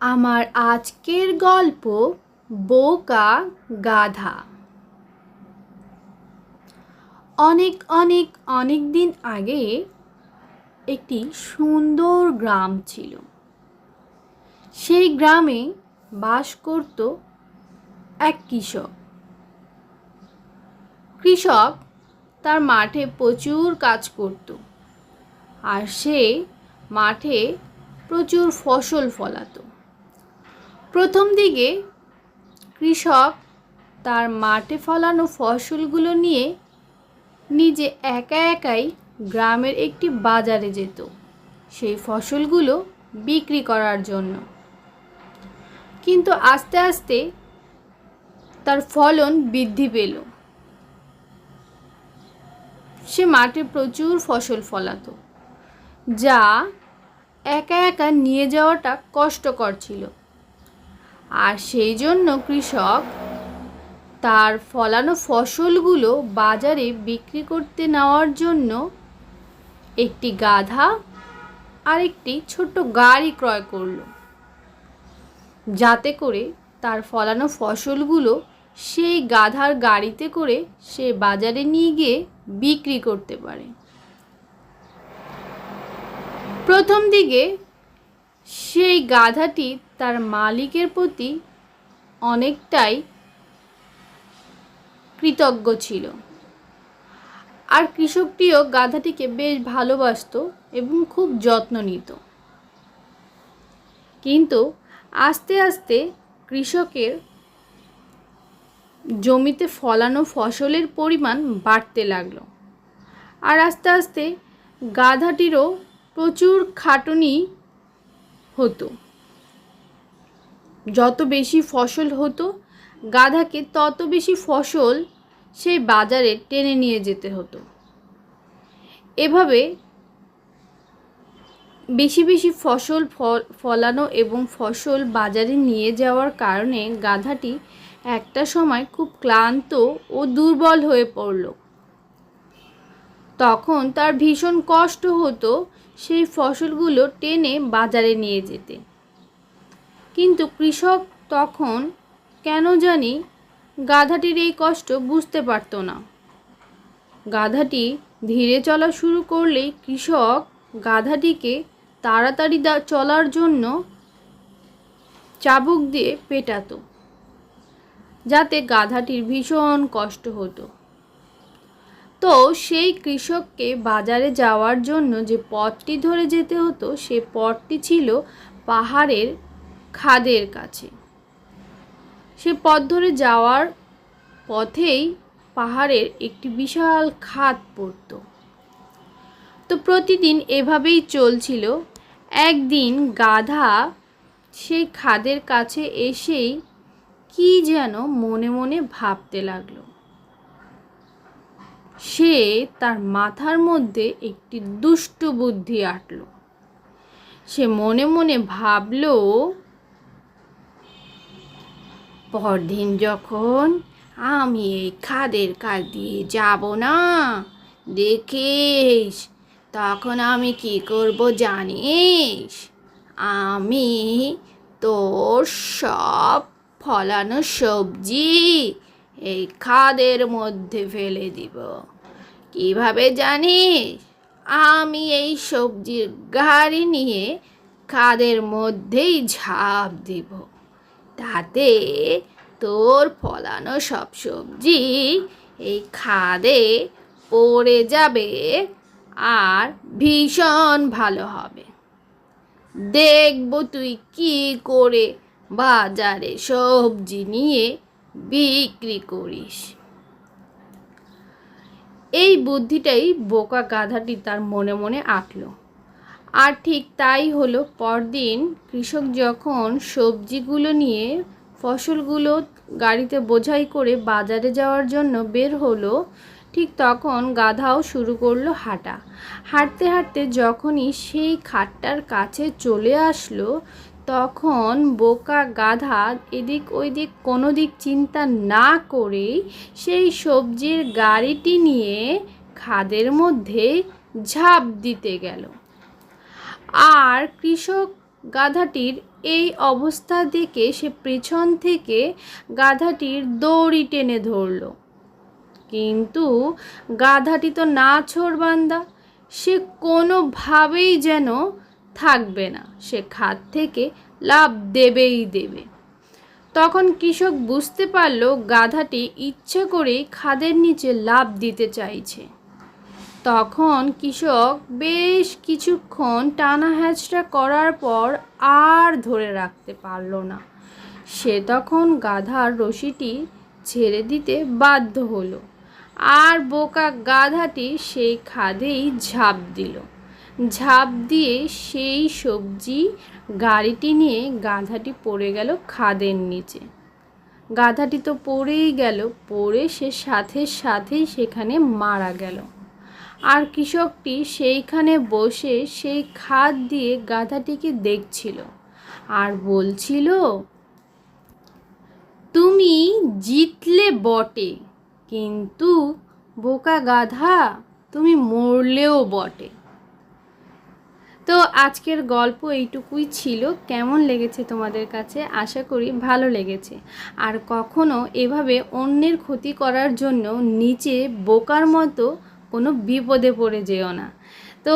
আমার আজকের গল্প বোকা গাধা। অনেক অনেক অনেক দিন আগে একটি সুন্দর গ্রাম ছিল। সেই গ্রামে বাস করত এক কৃষক। কৃষক তার মাঠে প্রচুর কাজ করত আর সে মাঠে প্রচুর ফসল ফলাতো। প্রথম দিকে কৃষক তার মাঠে ফলানো ফসলগুলো নিয়ে নিজে একা একাই গ্রামের একটি বাজারে যেত। সেই ফসলগুলো বিক্রি করার জন্য। কিন্তু আস্তে আস্তে তার ফলন বৃদ্ধি পেল। সে মাঠে প্রচুর ফসল ফলাতো, যা একা একা নিয়ে যাওয়াটা কষ্টকর ছিল। আর সেই জন্য কৃষক তার ফলানো ফসলগুলো বাজারে বিক্রি করতে নেওয়ার জন্য একটি গাধা আর একটি ছোট্ট গাড়ি ক্রয় করল। যাতে করে তার ফলানো ফসলগুলো সেই গাধার গাড়িতে করে সে বাজারে নিয়ে গিয়ে বিক্রি করতে পারে। প্রথম দিকে সেই গাধাটি তার মালিকের প্রতি অনেকটাই কৃতজ্ঞ ছিল। আর কৃষকটিও গাধাটিকে বেশ ভালোবাসত এবং খুব যত্ন নিত। কিন্তু আস্তে আস্তে কৃষকের জমিতে ফলানো ফসলের পরিমাণ বাড়তে লাগল। আর আস্তে আস্তে গাধাটিরও প্রচুর খাটুনি হতো। যত বেশি ফসল হতো গাধাকে তত বেশি ফসল সেই বাজারে টেনে নিয়ে যেতে হতো। এভাবে বেশি বেশি ফসল ফলানো এবং ফসল বাজারে নিয়ে যাওয়ার কারণে গাধাটি একটা সময় খুব ক্লান্ত ও দুর্বল হয়ে পড়ল। তখন তার ভীষণ কষ্ট হতো সেই ফসলগুলো টেনে বাজারে নিয়ে যেতে। কিন্তু কৃষক তখন কেন জানি গাধাটির এই কষ্ট বুঝতে পারত না। গাধাটি ধীরে চলা শুরু করলেই কৃষক গাধাটিকে তাড়াতাড়ি চলার জন্য চাবুক দিয়ে পেটাতো, যাতে গাধাটির ভীষণ কষ্ট হতো। তো সেই কৃষককে বাজারে যাওয়ার জন্য যে পথটি ধরে যেতে হতো, সে পথটি ছিল পাহাড়ের খাদের কাছে। সে পথ ধরে যাওয়ার পথেই পাহাড়ের একটি বিশাল খাদ পড়ত। তো প্রতিদিন এভাবেই চলছিল। একদিন গাধা সেই খাদের কাছে এসেই কি যেন মনে মনে ভাবতে লাগল। সে তার মাথার মধ্যে একটি দুষ্ট বুদ্ধি আটল। সে মনে মনে ভাবল পরদিন যখন আমি এই খাদের কাজ দিয়ে যাব না, দেখিস, তখন আমি কি করব জানিস? আমি তোর সব ফলানো সবজি এই খাদের মধ্যে ফেলে দিব। কীভাবে জানিস? আমি এই সবজির গাড়ি নিয়ে খাদের মধ্যেই ঝাঁপ দিব। তাতে তোর ফলানো সব সবজি এই খাদে পড়ে যাবে আর ভীষণ ভালো হবে। দেখব তুই কি করে বাজারে সবজি নিয়ে বিক্রি করিস। এই বুদ্ধিটাই বোকা গাধাটি তার মনে মনে আঁকল। আর ঠিক তাই হলো, পরদিন কৃষক যখন সবজিগুলো নিয়ে ফসলগুলো গাড়িতে বোঝাই করে বাজারে যাওয়ার জন্য বের হলো, ঠিক তখন গাধাও শুরু করল হাঁটা। হাঁটতে হাঁটতে যখনই সেই খাটটার কাছে চলে আসলো, তখন বোকা গাধা এদিক ওইদিক কোনো দিক চিন্তা না করেই সেই সবজির গাড়িটি নিয়ে খাদের মধ্যে ঝাঁপ দিতে গেল। আর কৃষক গাধাটির এই অবস্থা দেখে সে পেছন থেকে গাধাটির দড়ি টেনে ধরল। কিন্তু গাধাটি তো না বান্দা, সে কোনোভাবেই যেন থাকবে না। সে খাদ থেকে লাভ দেবেই দেবে। তখন কৃষক বুঝতে পারল গাধাটি ইচ্ছে করেই খাদের নিচে লাভ দিতে চাইছে। তখন কৃষক বেশ কিছুক্ষণ টানা হ্যাচড়া করার পর আর ধরে রাখতে পারল না। সে তখন গাধার রশিটি ছেড়ে দিতে বাধ্য হলো আর বোকা গাধাটি সেই খাদেই ঝাঁপ দিল। ঝাঁপ দিয়ে সেই সবজি গাড়িটি নিয়ে গাধাটি পড়ে গেল খাদের নিচে। গাধাটি তো পড়েই গেল, পড়ে সে সাথে সাথেই সেখানে মারা গেল। আর কৃষকটি সেইখানে বসে সেই খাদ দিয়ে গাধাটিকে দেখছিল আর বলছিল, তুমি জিতলে বটে, কিন্তু বোকা গাধা, তুমি মরলেও বটে। তো আজকের গল্প এইটুকুই ছিল। কেমন লেগেছে তোমাদের কাছে? আশা করি ভালো লেগেছে। আর কখনো এভাবে অন্যের ক্ষতি করার জন্য নিচে বোকার মতো কোনো বিপদে পড়ে যেও না। তো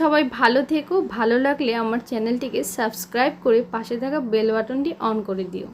সবাই ভালো থেকো, ভালো লাগলে আমার চ্যানেলটিকে সাবস্ক্রাইব করে পাশে থাকা বেল বাটনটি অন করে দিও।